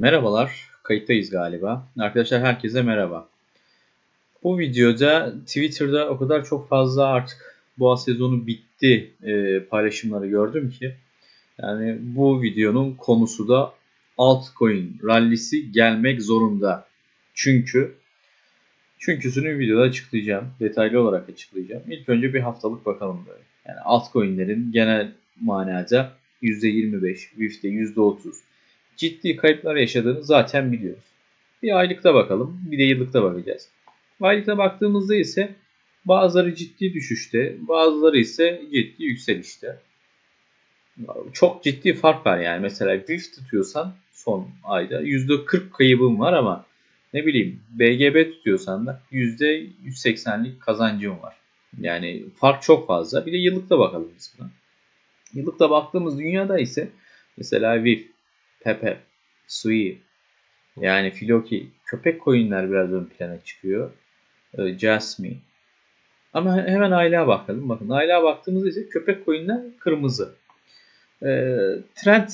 Merhabalar, kayıttayız galiba. Arkadaşlar herkese merhaba. Bu videoda Twitter'da o kadar çok fazla artık boğa sezonu bitti e, paylaşımları gördüm ki yani bu videonun konusu da altcoin rallisi gelmek zorunda. Çünkü çünküsünü videoda açıklayacağım. Detaylı olarak açıklayacağım. İlk önce bir haftalık bakalım böyle. Yani altcoin'lerin genel manada %25, WIF'te %30 ciddi kayıplar yaşadığını zaten biliyoruz. Bir aylıkta bakalım, bir de yıllıkta bakacağız. Aylıkta baktığımızda ise bazıları ciddi düşüşte, bazıları ise ciddi yükselişte. Çok ciddi fark var yani. Mesela WIF tutuyorsan son ayda %40 kaybın var ama ne bileyim BGB tutuyorsan da %180'lik kazancın var. Yani fark çok fazla. Bir de yıllıkta bakalım biz buna. Yıllıkta baktığımız dünyada ise mesela WIF, Pepe, Sui, yani Filoki, köpek coinler biraz ön plana çıkıyor. E, Jasmine. Ama hemen aylığa bakalım. Bakın aylığa baktığımızda ise köpek coinler kırmızı. E, trend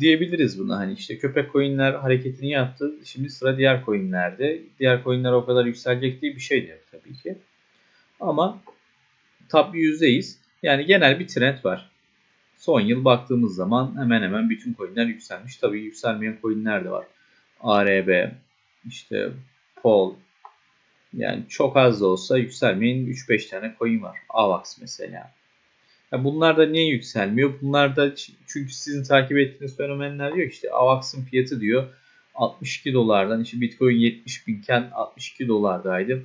diyebiliriz buna. Hani işte köpek coinler hareketini yaptı. Şimdi sıra diğer coinlerde. Diğer coinler o kadar yükselecek diye bir şey de yok tabii ki. Ama top yüzdeyiz. Yani genel bir trend var. Son yıl baktığımız zaman hemen hemen bütün coinler yükselmiş. Tabii yükselmeyen coinler de var. ARB, işte Pol, yani çok az da olsa yükselmeyen 3-5 tane coin var. AVAX mesela. Ya bunlar da niye yükselmiyor? Bunlar da çünkü sizin takip ettiğiniz fenomenler diyor işte AVAX'ın fiyatı diyor 62 dolardan işte Bitcoin 70 binken 62 dolardaydı.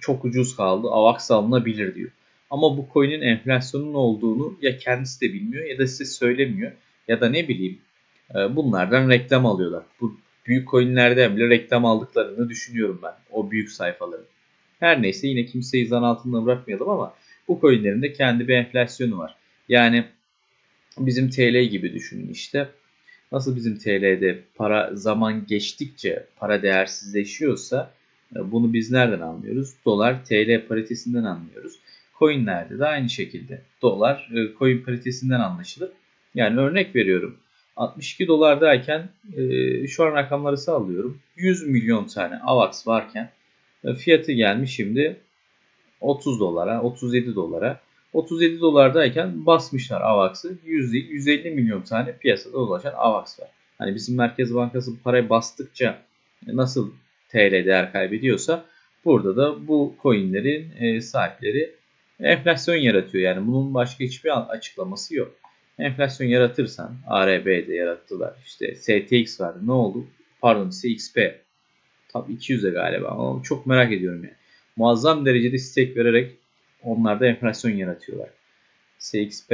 Çok ucuz kaldı. AVAX alınabilir diyor. Ama bu coin'in enflasyonun olduğunu ya kendisi de bilmiyor ya da size söylemiyor. Ya da ne bileyim e, bunlardan reklam alıyorlar. Bu büyük coinlerden bile reklam aldıklarını düşünüyorum ben. O büyük sayfaların. Her neyse yine kimseyi zan altında bırakmayalım ama bu coinlerin de kendi bir enflasyonu var. Yani bizim TL gibi düşünün işte. Nasıl bizim TL'de para zaman geçtikçe para değersizleşiyorsa e, bunu biz nereden anlıyoruz? Dolar TL paritesinden anlıyoruz. Coinlerde de aynı şekilde. Dolar e, coin paritesinden anlaşılır. Yani örnek veriyorum. 62 dolardayken e, şu an rakamları sallıyorum. 100 milyon tane AVAX varken e, fiyatı gelmiş şimdi 30 dolara, 37 dolara. 37 dolardayken basmışlar AVAX'ı. 100 değil, 150 milyon tane piyasada dolaşan AVAX var. Hani bizim Merkez Bankası parayı bastıkça nasıl TL değer kaybediyorsa burada da bu coinlerin sahipleri enflasyon yaratıyor. Yani bunun başka hiçbir açıklaması yok. Enflasyon yaratırsan ARB'de yarattılar. İşte STX vardı. Ne oldu? Pardon CXP. Tam 200'e galiba ama çok merak ediyorum yani. Muazzam derecede stake vererek onlar da enflasyon yaratıyorlar. CXP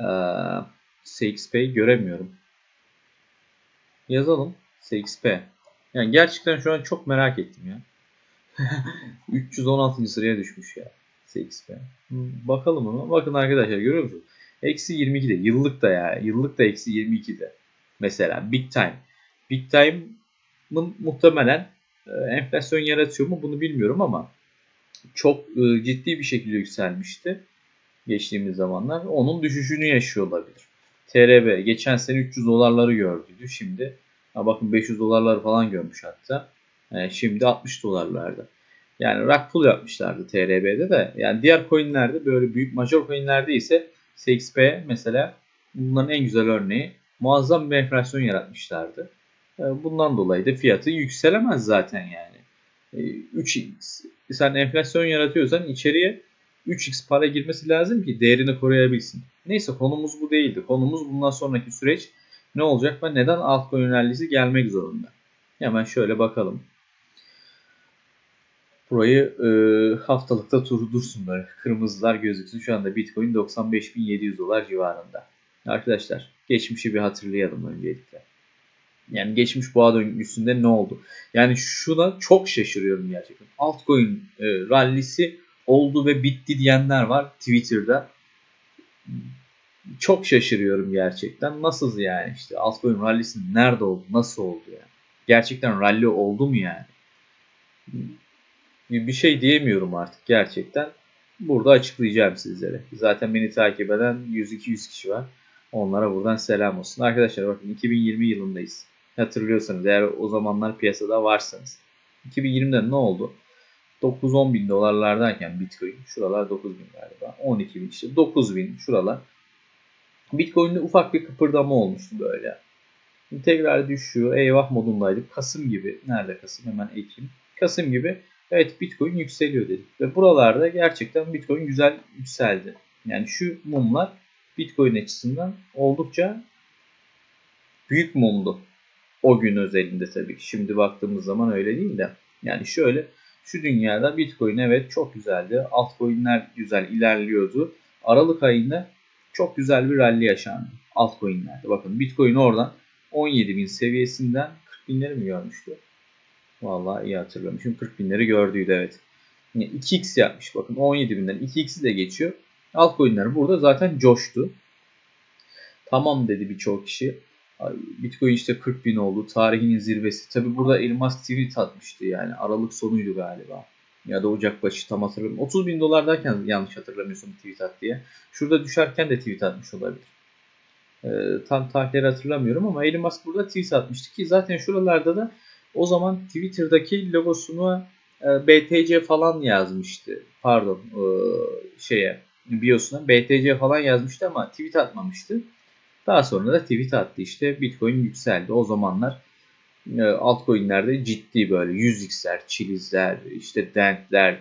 ee, CXP'yi göremiyorum. Yazalım. CXP. Yani gerçekten şu an çok merak ettim ya. 316. sıraya düşmüş ya. CXP. Bakalım ona. Bakın arkadaşlar görüyor musunuz? Eksi 22'de. Yıllık da ya. Yıllık da eksi 22'de. Mesela Big Time. Big Time'ın muhtemelen e, enflasyon yaratıyor mu bunu bilmiyorum ama çok e, ciddi bir şekilde yükselmişti geçtiğimiz zamanlar. Onun düşüşünü yaşıyor olabilir. TRB geçen sene 300 dolarları gördüydü. Şimdi bakın 500 dolarları falan görmüş hatta. E, şimdi 60 dolarlarda. Yani rug pull yapmışlardı TRB'de de. Yani diğer coinlerde böyle büyük major coinlerde ise CXP mesela bunların en güzel örneği muazzam bir enflasyon yaratmışlardı. Ee, bundan dolayı da fiyatı yükselemez zaten yani. 3x ee, sen enflasyon yaratıyorsan içeriye 3x para girmesi lazım ki değerini koruyabilsin. Neyse konumuz bu değildi. Konumuz bundan sonraki süreç ne olacak ve neden altcoin rallisi gelmek zorunda. Hemen şöyle bakalım. Burayı e, haftalıkta turu dursun böyle. Kırmızılar gözüksün. Şu anda Bitcoin 95.700 dolar civarında. Arkadaşlar geçmişi bir hatırlayalım öncelikle. Yani geçmiş boğa döngüsünde ne oldu? Yani şuna çok şaşırıyorum gerçekten. Altcoin e, rallisi oldu ve bitti diyenler var Twitter'da. Çok şaşırıyorum gerçekten. Nasıl yani işte altcoin rallisi nerede oldu? Nasıl oldu yani? Gerçekten rally oldu mu yani? Bir şey diyemiyorum artık gerçekten. Burada açıklayacağım sizlere. Zaten beni takip eden 100-200 kişi var. Onlara buradan selam olsun. Arkadaşlar bakın 2020 yılındayız. Hatırlıyorsanız eğer o zamanlar piyasada varsanız. 2020'de ne oldu? 9-10 bin dolarlardayken Bitcoin şuralar 9 bin galiba 12 bin işte 9 bin şuralar Bitcoin'de ufak bir kıpırdama olmuştu böyle. Tekrar düşüyor. Eyvah modundaydık. Kasım gibi. Nerede Kasım? Hemen Ekim. Kasım gibi. Evet Bitcoin yükseliyor dedik. Ve buralarda gerçekten Bitcoin güzel yükseldi. Yani şu mumlar Bitcoin açısından oldukça büyük mumdu. O gün özelinde tabii ki. Şimdi baktığımız zaman öyle değil de. Yani şöyle şu dünyada Bitcoin evet çok güzeldi. Altcoin'ler güzel ilerliyordu. Aralık ayında çok güzel bir rally yaşandı altcoin'lerde. Bakın Bitcoin oradan 17.000 seviyesinden 40 binleri mi görmüştü? Vallahi iyi hatırlamışım. 40 binleri gördüydü evet. Yani 2x yapmış bakın 17 binden 2x'i de geçiyor. Altcoin'ler burada zaten coştu. Tamam dedi birçok kişi. Bitcoin işte 40 bin oldu. Tarihinin zirvesi. Tabi burada Elmas tweet atmıştı yani. Aralık sonuydu galiba. Ya da Ocak başı tam hatırlamıyorum. 30 bin dolardayken yanlış hatırlamıyorsam tweet at diye. Şurada düşerken de tweet atmış olabilir. Ee, tam tarihleri hatırlamıyorum ama Elon Musk burada tweet atmıştı ki zaten şuralarda da o zaman Twitter'daki logosunu e, BTC falan yazmıştı. Pardon e, şeye biosuna BTC falan yazmıştı ama tweet atmamıştı. Daha sonra da tweet attı işte Bitcoin yükseldi. O zamanlar e, altcoin'lerde ciddi böyle 100x'ler, Chiliz'ler, işte Dent'ler,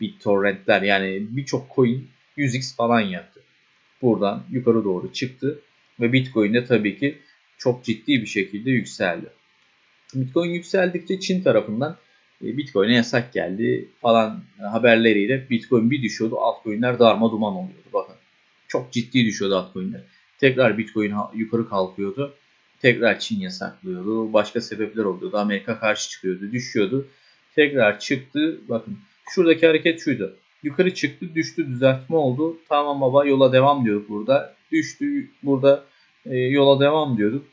BitTorrent'ler yani birçok coin 100x falan yaptı. Buradan yukarı doğru çıktı ve Bitcoin de tabii ki çok ciddi bir şekilde yükseldi. Bitcoin yükseldikçe Çin tarafından e, Bitcoin'e yasak geldi falan haberleriyle Bitcoin bir düşüyordu. Altcoin'ler darma duman oluyordu. Bakın çok ciddi düşüyordu altcoin'ler. Tekrar Bitcoin yukarı kalkıyordu. Tekrar Çin yasaklıyordu. Başka sebepler oluyordu. Amerika karşı çıkıyordu. Düşüyordu. Tekrar çıktı. Bakın şuradaki hareket şuydu. Yukarı çıktı, düştü, düzeltme oldu. Tamam baba yola devam diyorduk burada. Düştü, burada e, yola devam diyorduk.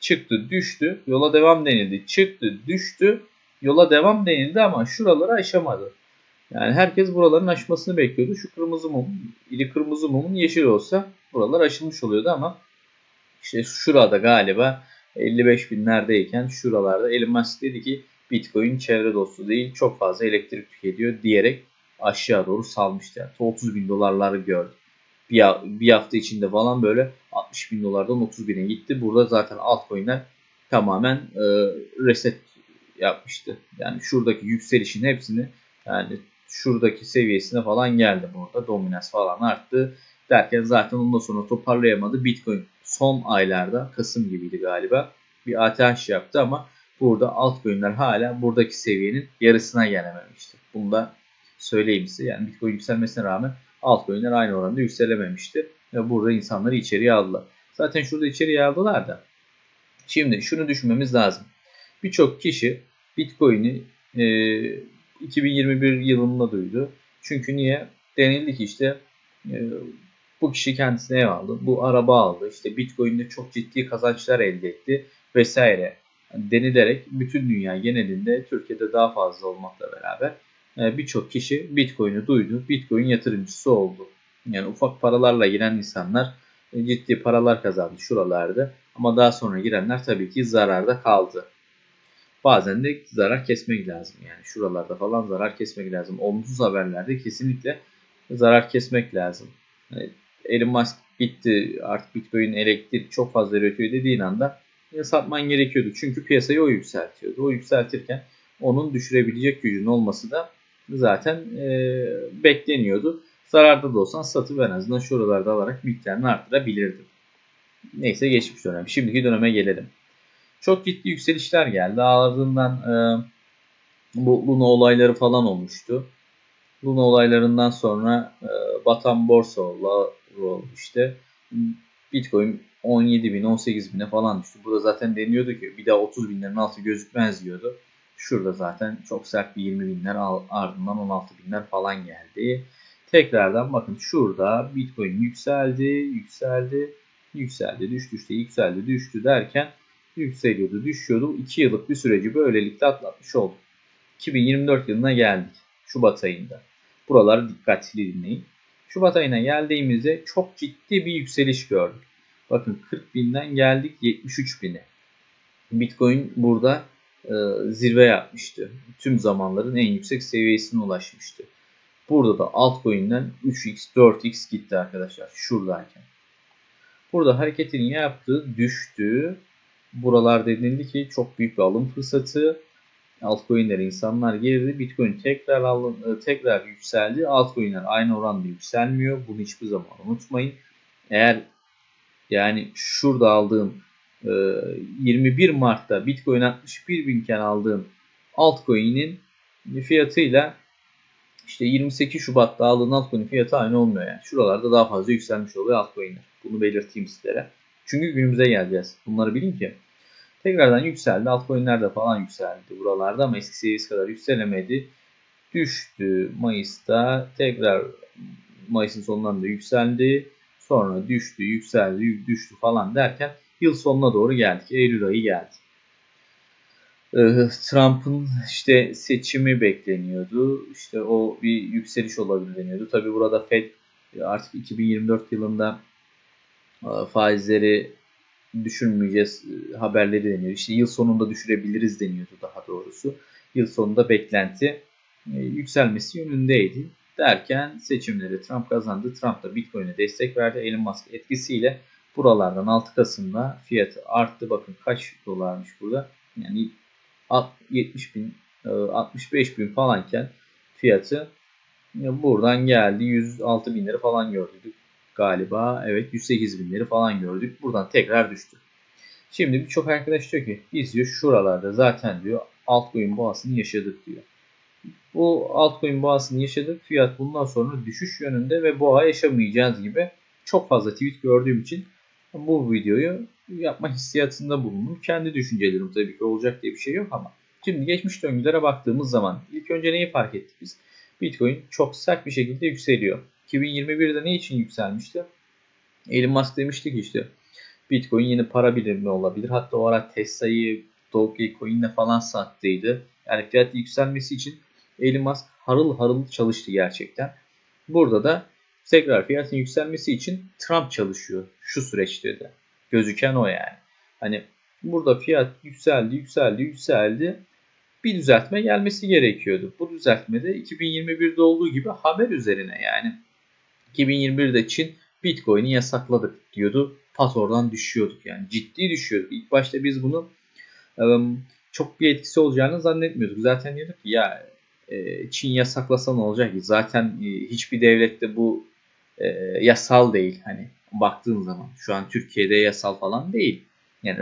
Çıktı, düştü, yola devam denildi. Çıktı, düştü, yola devam denildi ama şuraları aşamadı. Yani herkes buraların aşmasını bekliyordu. Şu kırmızı mum, iri kırmızı mumun yeşil olsa buralar aşılmış oluyordu ama işte şurada galiba 55 binlerdeyken şuralarda Elon Musk dedi ki Bitcoin çevre dostu değil çok fazla elektrik tüketiyor diyerek aşağı doğru salmıştı. Yani 30 bin dolarları gördü. Bir, bir hafta içinde falan böyle 60 bin dolardan 30 bine gitti. Burada zaten altcoin'ler tamamen e, reset yapmıştı. Yani şuradaki yükselişin hepsini yani şuradaki seviyesine falan geldi burada. Dominans falan arttı. Derken zaten ondan sonra toparlayamadı. Bitcoin son aylarda Kasım gibiydi galiba. Bir ATH yaptı ama burada altcoin'ler hala buradaki seviyenin yarısına gelememişti. Bunu da söyleyeyim size. Yani Bitcoin yükselmesine rağmen altcoin'ler aynı oranda yükselememişti. Ve burada insanları içeriye aldılar. Zaten şurada içeriye aldılar da. Şimdi şunu düşünmemiz lazım. Birçok kişi Bitcoin'i e, 2021 yılında duydu. Çünkü niye? Denildi ki işte e, bu kişi kendisine ev aldı, bu araba aldı, işte Bitcoin'de çok ciddi kazançlar elde etti vesaire denilerek bütün dünya genelinde Türkiye'de daha fazla olmakla beraber birçok kişi Bitcoin'i duydu, Bitcoin yatırımcısı oldu. Yani ufak paralarla giren insanlar e, ciddi paralar kazandı şuralarda ama daha sonra girenler tabii ki zararda kaldı. Bazen de zarar kesmek lazım yani şuralarda falan zarar kesmek lazım. Olumsuz haberlerde kesinlikle zarar kesmek lazım. Yani Elon Musk bitti artık Bitcoin elektrik çok fazla üretiyor dediğin anda satman gerekiyordu. Çünkü piyasayı o yükseltiyordu. O yükseltirken onun düşürebilecek gücün olması da zaten e, bekleniyordu. Zararda da olsan satıp en azından şuralarda alarak miktarını arttırabilirdin. Neyse geçmiş dönem. Şimdiki döneme gelelim. Çok ciddi yükselişler geldi. Ardından e, bu Luna olayları falan olmuştu. Luna olaylarından sonra e, batan borsa oldu işte. Bitcoin 17 bin 18 bine falan düştü. Burada zaten deniyordu ki bir daha 30 binlerin altı gözükmez diyordu. Şurada zaten çok sert bir 20 binler ardından 16 binler falan geldi. Tekrardan bakın şurada Bitcoin yükseldi, yükseldi, yükseldi, düştü, düştü, yükseldi, düştü derken yükseliyordu, düşüyordu. 2 yıllık bir süreci böylelikle atlatmış olduk. 2024 yılına geldik. Şubat ayında. Buraları dikkatli dinleyin. Şubat ayına geldiğimizde çok ciddi bir yükseliş gördük. Bakın 40 binden geldik 73 bine. Bitcoin burada zirve yapmıştı. Tüm zamanların en yüksek seviyesine ulaşmıştı. Burada da altcoin'den 3x, 4x gitti arkadaşlar. Şuradayken. Burada hareketini yaptı, düştü. Buralar denildi ki çok büyük bir alım fırsatı. Altcoin'lere insanlar girdi. Bitcoin tekrar alın, e, tekrar yükseldi. Altcoin'ler aynı oranda yükselmiyor. Bunu hiçbir zaman unutmayın. Eğer yani şurada aldığım 21 Mart'ta Bitcoin 61 binken aldığım altcoin'in fiyatıyla işte 28 Şubat'ta aldığın altcoin fiyatı aynı olmuyor yani. Şuralarda daha fazla yükselmiş oluyor altcoin'ler. Bunu belirteyim sizlere. Çünkü günümüze geleceğiz. Bunları bilin ki. Tekrardan yükseldi. Altcoin'ler de falan yükseldi buralarda ama eski seviyesi kadar yükselemedi. Düştü Mayıs'ta. Tekrar Mayıs'ın sonlarında yükseldi. Sonra düştü, yükseldi, düştü falan derken yıl sonuna doğru geldik. Eylül ayı geldi. Ee, Trump'ın işte seçimi bekleniyordu. İşte o bir yükseliş olabilir deniyordu. Tabi burada Fed artık 2024 yılında e, faizleri düşürmeyeceğiz e, haberleri deniyor. İşte yıl sonunda düşürebiliriz deniyordu daha doğrusu. Yıl sonunda beklenti e, yükselmesi yönündeydi. Derken seçimleri Trump kazandı. Trump da Bitcoin'e destek verdi. Elon Musk etkisiyle buralardan 6 Kasım'da fiyatı arttı. Bakın kaç dolarmış burada. Yani 70 bin, 65 e, bin falanken fiyatı e, buradan geldi. 106 binleri falan gördük galiba. Evet 108 binleri falan gördük. Buradan tekrar düştü. Şimdi birçok arkadaş diyor ki biz diyor şuralarda zaten diyor altcoin boğasını yaşadık diyor. Bu altcoin boğasını yaşadık. Fiyat bundan sonra düşüş yönünde ve boğa yaşamayacağız gibi çok fazla tweet gördüğüm için bu videoyu yapma hissiyatında bulundum. Kendi düşüncelerim tabii ki olacak diye bir şey yok ama. Şimdi geçmiş döngülere baktığımız zaman ilk önce neyi fark ettik biz? Bitcoin çok sert bir şekilde yükseliyor. 2021'de ne için yükselmişti? Elon Musk demişti işte Bitcoin yeni para birimi olabilir. Hatta o ara Tesla'yı Dogecoin'le falan sattıydı. Yani fiyat yükselmesi için Elon Musk harıl harıl çalıştı gerçekten. Burada da tekrar fiyatın yükselmesi için Trump çalışıyor şu süreçte de. Gözüken o yani. Hani burada fiyat yükseldi, yükseldi, yükseldi. Bir düzeltme gelmesi gerekiyordu. Bu düzeltme de 2021'de olduğu gibi haber üzerine yani 2021'de Çin Bitcoin'i yasakladık diyordu. Pat oradan düşüyorduk yani ciddi düşüyorduk. İlk başta biz bunu çok bir etkisi olacağını zannetmiyorduk. Zaten diyorduk ki ya Çin yasaklasa ne olacak ki? Zaten hiçbir devlette bu yasal değil. Hani baktığın zaman şu an Türkiye'de yasal falan değil. Yani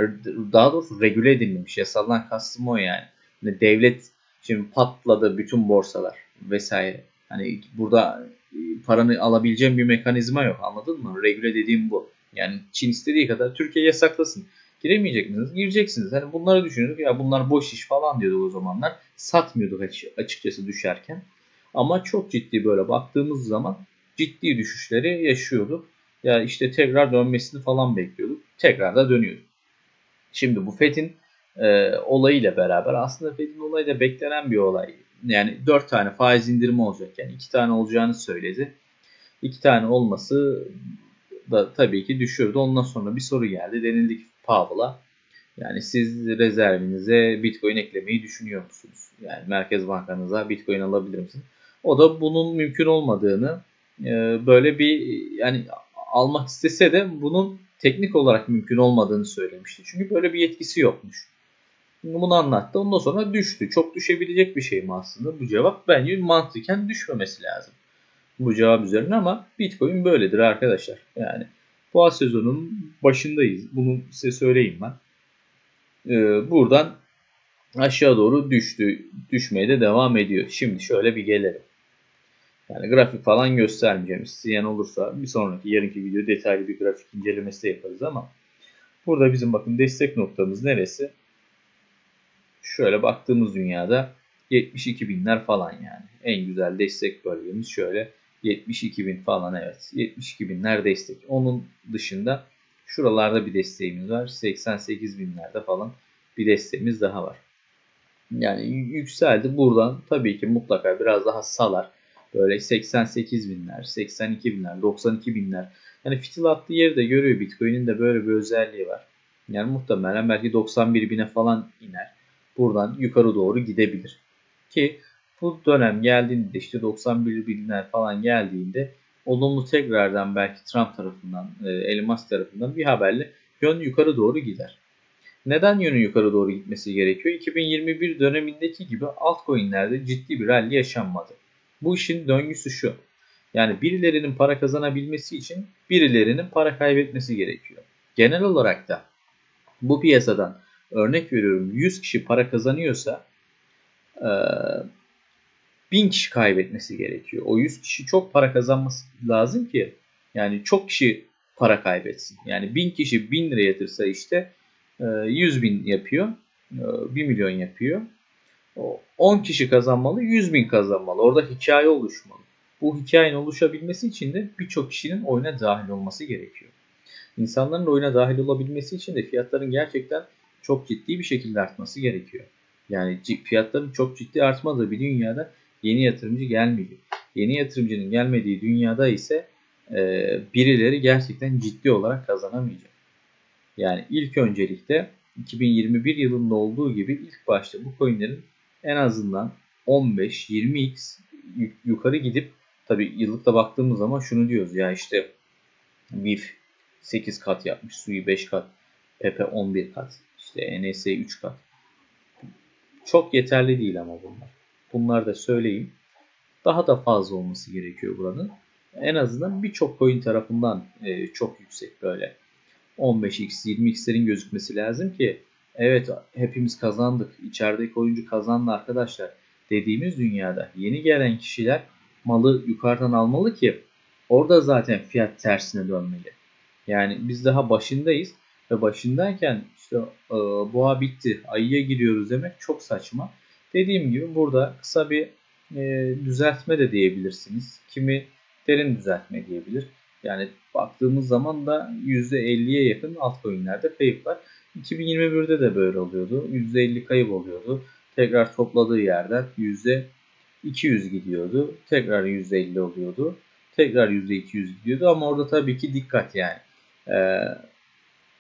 daha doğrusu regüle edilmemiş. Yasaldan kastım o yani. yani devlet şimdi patladı bütün borsalar vesaire. Hani burada paranı alabileceğin bir mekanizma yok. Anladın mı? Regüle dediğim bu. Yani Çin istediği kadar Türkiye yasaklasın. Giremeyecek misiniz? Gireceksiniz. Hani bunları düşünüyorduk. Ya bunlar boş iş falan diyorduk o zamanlar. Satmıyorduk açıkçası düşerken. Ama çok ciddi böyle baktığımız zaman ciddi düşüşleri yaşıyorduk. Ya işte tekrar dönmesini falan bekliyorduk. Tekrar da dönüyordu. Şimdi bu FED'in e, olayıyla beraber aslında FED'in olayı da beklenen bir olay. Yani 4 tane faiz indirimi olacak. Yani 2 tane olacağını söyledi. 2 tane olması da tabii ki düşürdü. Ondan sonra bir soru geldi. Denildi ki Powell'a yani siz rezervinize Bitcoin eklemeyi düşünüyor musunuz? Yani Merkez Bankanıza Bitcoin alabilir misiniz? O da bunun mümkün olmadığını böyle bir yani almak istese de bunun teknik olarak mümkün olmadığını söylemişti. Çünkü böyle bir yetkisi yokmuş. Bunu anlattı. Ondan sonra düştü. Çok düşebilecek bir şey mi aslında? Bu cevap bence mantıken düşmemesi lazım. Bu cevap üzerine ama Bitcoin böyledir arkadaşlar. Yani boğa sezonunun başındayız. Bunu size söyleyeyim ben. Ee, buradan aşağı doğru düştü. Düşmeye de devam ediyor. Şimdi şöyle bir gelelim. Yani grafik falan göstermeyeceğim. İsteyen olursa bir sonraki yarınki video detaylı bir grafik incelemesi de yaparız ama burada bizim bakın destek noktamız neresi? Şöyle baktığımız dünyada 72 binler falan yani. En güzel destek bölgemiz şöyle 72 bin falan evet. 72 binler destek. Onun dışında şuralarda bir desteğimiz var. 88 binlerde falan bir desteğimiz daha var. Yani yükseldi buradan tabii ki mutlaka biraz daha salar. Böyle 88 binler, 82 binler, 92 binler. Yani fitil attığı yeri de görüyor. Bitcoin'in de böyle bir özelliği var. Yani muhtemelen belki 91 bine falan iner. Buradan yukarı doğru gidebilir. Ki bu dönem geldiğinde işte 91 binler falan geldiğinde olumlu tekrardan belki Trump tarafından, e, Elmas tarafından bir haberle yön yukarı doğru gider. Neden yönü yukarı doğru gitmesi gerekiyor? 2021 dönemindeki gibi altcoin'lerde ciddi bir rally yaşanmadı. Bu işin döngüsü şu. Yani birilerinin para kazanabilmesi için birilerinin para kaybetmesi gerekiyor. Genel olarak da bu piyasadan örnek veriyorum 100 kişi para kazanıyorsa 1000 kişi kaybetmesi gerekiyor. O 100 kişi çok para kazanması lazım ki yani çok kişi para kaybetsin. Yani 1000 kişi 1000 lira yatırsa işte 100 bin yapıyor. 1 milyon yapıyor. 10 kişi kazanmalı, 100 bin kazanmalı. Orada hikaye oluşmalı. Bu hikayenin oluşabilmesi için de birçok kişinin oyuna dahil olması gerekiyor. İnsanların oyuna dahil olabilmesi için de fiyatların gerçekten çok ciddi bir şekilde artması gerekiyor. Yani fiyatların çok ciddi artmadığı bir dünyada yeni yatırımcı gelmeyecek. Yeni yatırımcının gelmediği dünyada ise e, birileri gerçekten ciddi olarak kazanamayacak. Yani ilk öncelikle 2021 yılında olduğu gibi ilk başta bu coinlerin en azından 15-20x yukarı gidip tabi yıllıkta baktığımız zaman şunu diyoruz ya işte VIF 8 kat yapmış, Sui 5 kat, Pepe 11 kat, işte NS 3 kat. Çok yeterli değil ama bunlar. Bunlar da söyleyeyim. Daha da fazla olması gerekiyor buranın. En azından birçok coin tarafından e, çok yüksek böyle 15x, 20x'lerin gözükmesi lazım ki evet hepimiz kazandık, içerideki oyuncu kazandı arkadaşlar dediğimiz dünyada yeni gelen kişiler malı yukarıdan almalı ki orada zaten fiyat tersine dönmeli. Yani biz daha başındayız ve başındayken işte e, boğa bitti, ayıya giriyoruz demek çok saçma. Dediğim gibi burada kısa bir e, düzeltme de diyebilirsiniz. Kimi derin düzeltme diyebilir. Yani baktığımız zaman da %50'ye yakın altcoin'lerde kayıp var. 2021'de de böyle oluyordu. %50 kayıp oluyordu. Tekrar topladığı yerden %200 gidiyordu. Tekrar %50 oluyordu. Tekrar %200 gidiyordu ama orada tabii ki dikkat yani. Ee,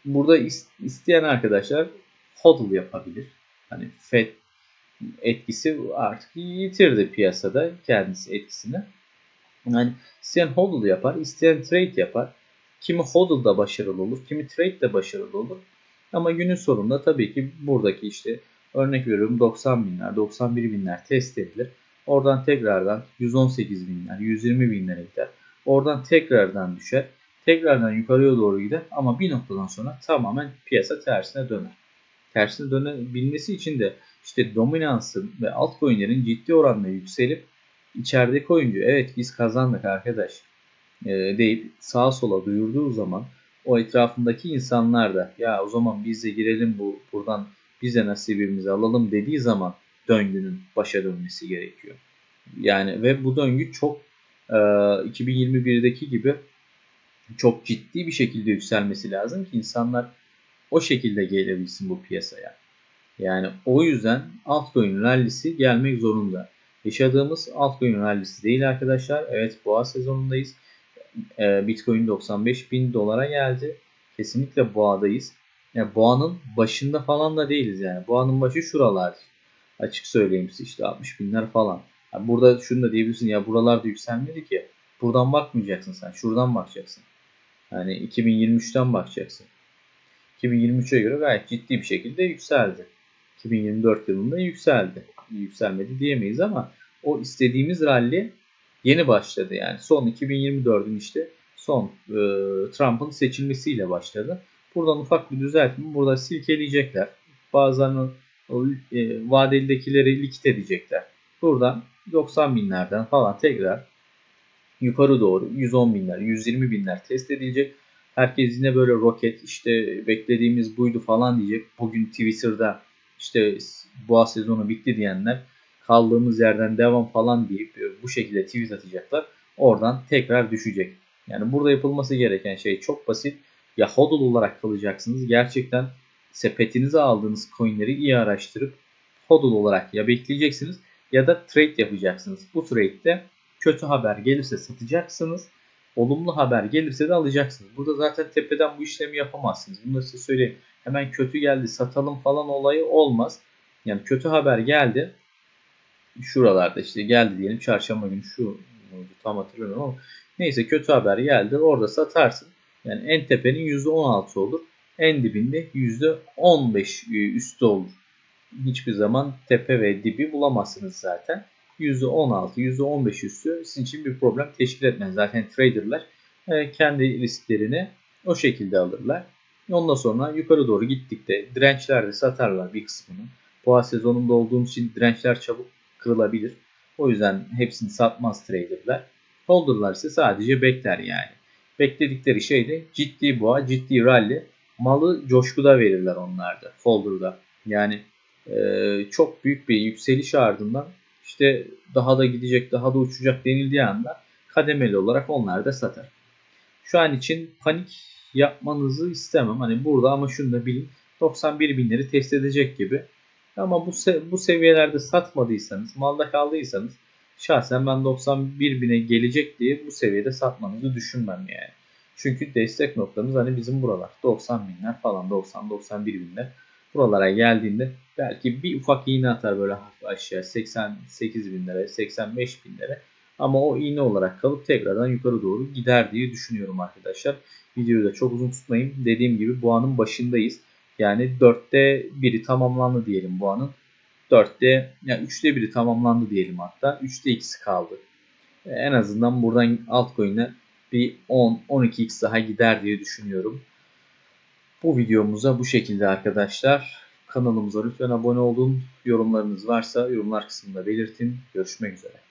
burada isteyen arkadaşlar hodl yapabilir. Hani FED etkisi artık yitirdi piyasada kendisi etkisini. Yani isteyen hodl yapar, isteyen trade yapar. Kimi hodl'da başarılı olur, kimi trade de başarılı olur. Ama günün sonunda tabii ki buradaki işte örnek veriyorum 90 binler, 91 binler test edilir. Oradan tekrardan 118 binler, 120 binlere gider. Oradan tekrardan düşer. Tekrardan yukarıya doğru gider ama bir noktadan sonra tamamen piyasa tersine döner. Tersine dönebilmesi için de işte dominansın ve altcoin'lerin ciddi oranda yükselip içerideki oyuncu evet biz kazandık arkadaş e, deyip sağa sola duyurduğu zaman o etrafındaki insanlar da ya o zaman biz de girelim bu buradan biz de nasibimizi alalım dediği zaman döngünün başa dönmesi gerekiyor. Yani ve bu döngü çok e, 2021'deki gibi çok ciddi bir şekilde yükselmesi lazım ki insanlar o şekilde gelebilsin bu piyasaya. Yani o yüzden altcoin rallisi gelmek zorunda. Yaşadığımız altcoin rallisi değil arkadaşlar. Evet boğa sezonundayız. Ee, Bitcoin 95 bin dolara geldi. Kesinlikle boğadayız. Yani boğanın başında falan da değiliz yani. Boğanın başı şuralar. Açık söyleyeyim size işte 60 binler falan. Yani burada şunu da diyebilirsin ya buralarda yükselmedi ki. Buradan bakmayacaksın sen. Şuradan bakacaksın. Yani 2023'ten bakacaksın. 2023'e göre gayet ciddi bir şekilde yükseldi. 2024 yılında yükseldi. Yükselmedi diyemeyiz ama o istediğimiz rally yeni başladı yani. Son 2024'ün işte son e, Trump'ın seçilmesiyle başladı. Buradan ufak bir düzeltme burada silkeleyecekler. Bazılarını e, vadelidekileri likit edecekler. Buradan 90 binlerden falan tekrar yukarı doğru 110 binler, 120 binler test edilecek. Herkes yine böyle roket işte beklediğimiz buydu falan diyecek. Bugün Twitter'da işte boğa sezonu bitti diyenler kaldığımız yerden devam falan deyip e, bu şekilde tweet atacaklar. Oradan tekrar düşecek. Yani burada yapılması gereken şey çok basit. Ya hodl olarak kalacaksınız. Gerçekten sepetinize aldığınız coinleri iyi araştırıp hodl olarak ya bekleyeceksiniz ya da trade yapacaksınız. Bu trade'de kötü haber gelirse satacaksınız. Olumlu haber gelirse de alacaksınız. Burada zaten tepeden bu işlemi yapamazsınız. Bunu size söyleyeyim. hemen kötü geldi satalım falan olayı olmaz. Yani kötü haber geldi. Şuralarda işte geldi diyelim çarşamba günü şu tam hatırlamıyorum ama neyse kötü haber geldi orada satarsın. Yani en tepenin %16 olur. En dibinde %15 üstü olur. Hiçbir zaman tepe ve dibi bulamazsınız zaten. %16, %15 üstü sizin için bir problem teşkil etmez. Zaten traderlar e, kendi risklerini o şekilde alırlar. Ondan sonra yukarı doğru gittikte dirençlerde satarlar bir kısmını. Boğa sezonunda olduğumuz için dirençler çabuk kırılabilir. O yüzden hepsini satmaz traderlar. Holderlar ise sadece bekler yani. Bekledikleri şey de ciddi boğa, ciddi rally. Malı coşkuda verirler onlarda, folder'da. Yani e, çok büyük bir yükseliş ardından işte daha da gidecek, daha da uçacak denildiği anda kademeli olarak onlar da satar. Şu an için panik yapmanızı istemem. Hani burada ama şunu da bilin. 91 binleri test edecek gibi. Ama bu, se- bu seviyelerde satmadıysanız, malda kaldıysanız şahsen ben 91 bine gelecek diye bu seviyede satmanızı düşünmem yani. Çünkü destek noktamız hani bizim buralar. 90 binler falan 90-91 binler. Buralara geldiğinde belki bir ufak iğne atar böyle aşağı 88 binlere 85 binlere. Ama o iğne olarak kalıp tekrardan yukarı doğru gider diye düşünüyorum arkadaşlar. Videoyu da çok uzun tutmayayım. Dediğim gibi bu anın başındayız. Yani 4'te biri tamamlandı diyelim bu anın. 4'te yani 3'te biri tamamlandı diyelim hatta. 3'te 2'si kaldı. E, En azından buradan altcoin'e bir 10-12x daha gider diye düşünüyorum. Bu videomuza bu şekilde arkadaşlar. Kanalımıza lütfen abone olun. Yorumlarınız varsa yorumlar kısmında belirtin. Görüşmek üzere.